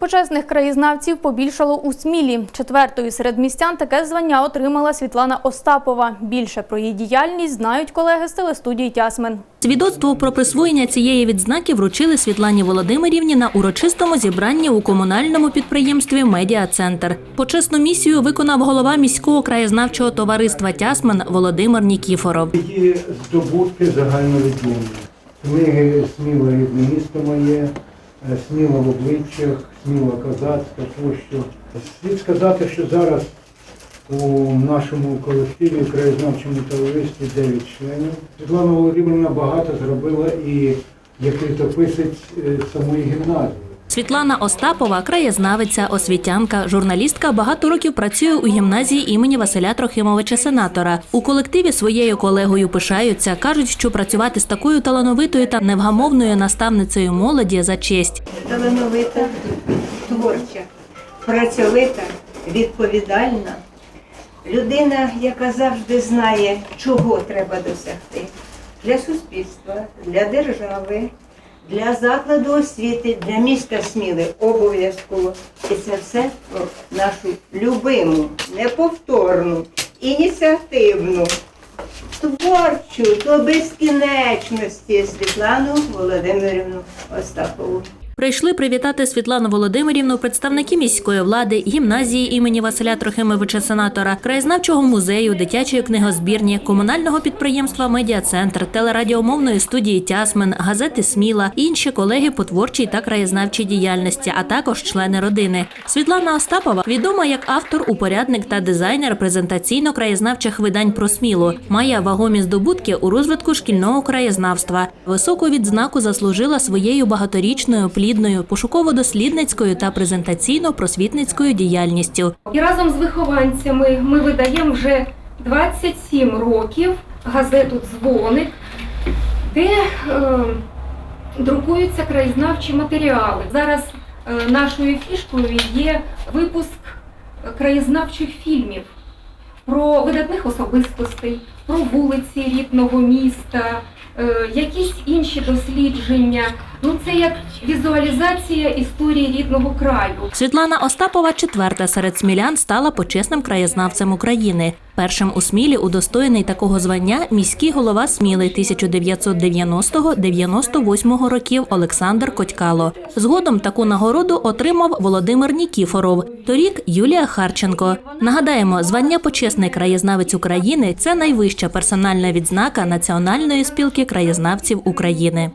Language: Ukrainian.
Почесних краєзнавців побільшало у Смілі. Четвертою серед містян таке звання отримала Світлана Остапова. Більше про її діяльність знають колеги з телестудії Тясмен. Свідоцтво про присвоєння цієї відзнаки вручили Світлані Володимирівні на урочистому зібранні у комунальному підприємстві Медіа-центр. Почесну місію виконав голова міського краєзнавчого товариства Тясмен Володимир Нікіфоров. Є здобутки загальновідомі. Книги Сміла рідне місто моє, е, Сміла в обличчях, Сміла козацька тощо. Слід сказати, що зараз у нашому колективі, краєзнавчому товаристві 9 членів. Світлана Володимирівна багато зробила і як літописець самої гімназії. Світлана Остапова, краєзнавиця, освітянка, журналістка, багато років працює у гімназії імені Василя Трохимовича Сенатора. У колективі своєю колегою пишаються, кажуть, що працювати з такою талановитою та невгамовною наставницею молоді за честь. талановита, творча, працьовита, відповідальна. Людина, яка завжди знає, чого треба досягти для суспільства, для держави, для закладу освіти, для міста Сміли обов'язково. І це все про нашу любиму, неповторну, ініціативну, творчу до безкінечності Світлану Володимирівну Остапову. Прийшли привітати Світлану Володимирівну представники міської влади, гімназії імені Василя Трохимовича Сенатора, краєзнавчого музею, дитячої книгозбірні, комунального підприємства Медіа-центр, телерадіомовної студії Тясмен, газети Сміла, інші колеги по творчій та краєзнавчій діяльності, а також члени родини. Світлана Остапова відома як автор, упорядник та дизайнер презентаційно-краєзнавчих видань про Смілу. Має вагомі здобутки у розвитку шкільного краєзнавства. Високу відзнаку заслужила своєю багаторічною плідною пошуково-дослідницькою та презентаційно-просвітницькою діяльністю. І разом з вихованцями ми видаємо вже 27 років газету Дзвоник, де е, друкуються краєзнавчі матеріали. Зараз е, нашою фішкою є випуск е, краєзнавчих фільмів про видатних особистостей, про вулиці рідного міста, якісь інші дослідження. Ну це як візуалізація історії рідного краю. Світлана Остапова, четверта серед смілян, стала почесним краєзнавцем України. Першим у Смілі удостоєний такого звання міський голова Сміли 1990-98 років Олександр Котькало. Згодом таку нагороду отримав Володимир Нікіфоров. Торік Юлія Харченко. Нагадаємо, звання почесний краєзнавець України це найвища персональна відзнака Національної спілки краєзнавців України.